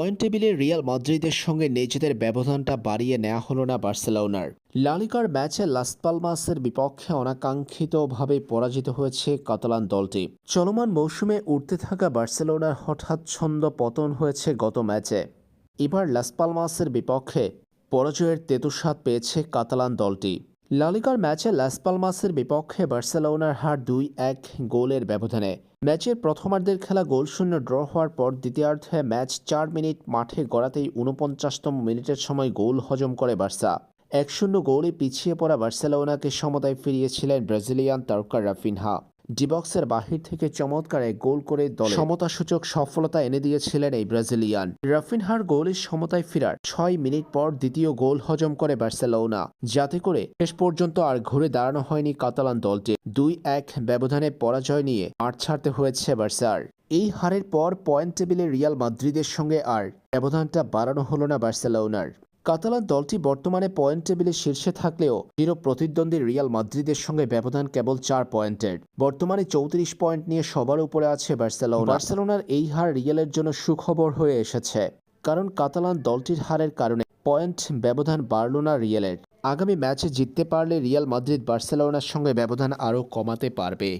Point টেবিলে Real মাদ্রিদের সঙ্গে নিজেদের ব্যবধানটা বাড়িয়ে নেওয়া হলো না বার্সেলোনার। লালিকার ম্যাচে লাস পালমাসের বিপক্ষে অনাকাঙ্ক্ষিতভাবে পরাজিত হয়েছে কাতালান দলটি। চলমান মৌসুমে উঠতে থাকা বার্সেলোনার হঠাৎ ছন্দ পতন হয়েছে গত ম্যাচে। এবার লাস পালমাসের বিপক্ষে পরাজয়ের তেতুস্বাদ পেয়েছে কাতালান দলটি। লালিকার ম্যাচে লাস পালমাসের বিপক্ষে বার্সেলোনার হার দুই এক গোলের ব্যবধানে। ম্যাচের প্রথমার্ধের খেলা গোলশূন্য ড্র হওয়ার পর দ্বিতীয়ার্ধে ম্যাচ চার মিনিট মাঠে গড়াতেই উনপঞ্চাশতম মিনিটের সময় গোল হজম করে বার্সা। এক শূন্য গোলে পিছিয়ে পড়া বার্সেলোনাকে সমতায় ফিরিয়েছিলেন ব্রাজিলিয়ান তারকা রাফিনহা। ডিবক্সের বাহির থেকে চমৎকার এক গোল করে দলে সমতাসূচক সফলতা এনে দিয়েছিলেন এই ব্রাজিলিয়ান। রাফিনহার গোলের সমতায় ফেরার ছয় মিনিট পর দ্বিতীয় গোল হজম করে বার্সেলোনা, যাতে করে শেষ পর্যন্ত আর ঘুরে দাঁড়ানো হয়নি কাতালান দলটি। দুই এক ব্যবধানে পরাজয় নিয়ে মাঠ ছাড়তে হয়েছে বার্সার। এই হারের পর পয়েন্ট টেবিলে রিয়াল মাদ্রিদের সঙ্গে আর ব্যবধানটা বাড়ানো হলো না বার্সেলোনার। কাতালান দলটি বর্তমানে পয়েন্ট টেবিলে শীর্ষে থাকলেও চির প্রতিদ্বন্দ্বী রিয়াল মাদ্রিদের সঙ্গে ব্যবধান কেবল চার পয়েন্টের। বর্তমানে চৌত্রিশ পয়েন্ট নিয়ে সবার উপরে আছে বার্সেলোনা। বার্সেলোনার এই হার রিয়ালের জন্য সুখবর হয়ে এসেছে, কারণ কাতালান দলটির হারের কারণে পয়েন্ট ব্যবধান বাড়ল না রিয়ালের। আগামী ম্যাচে জিততে পারলে রিয়াল মাদ্রিদ বার্সেলোনার সঙ্গে ব্যবধান আরও কমাতে পারবে।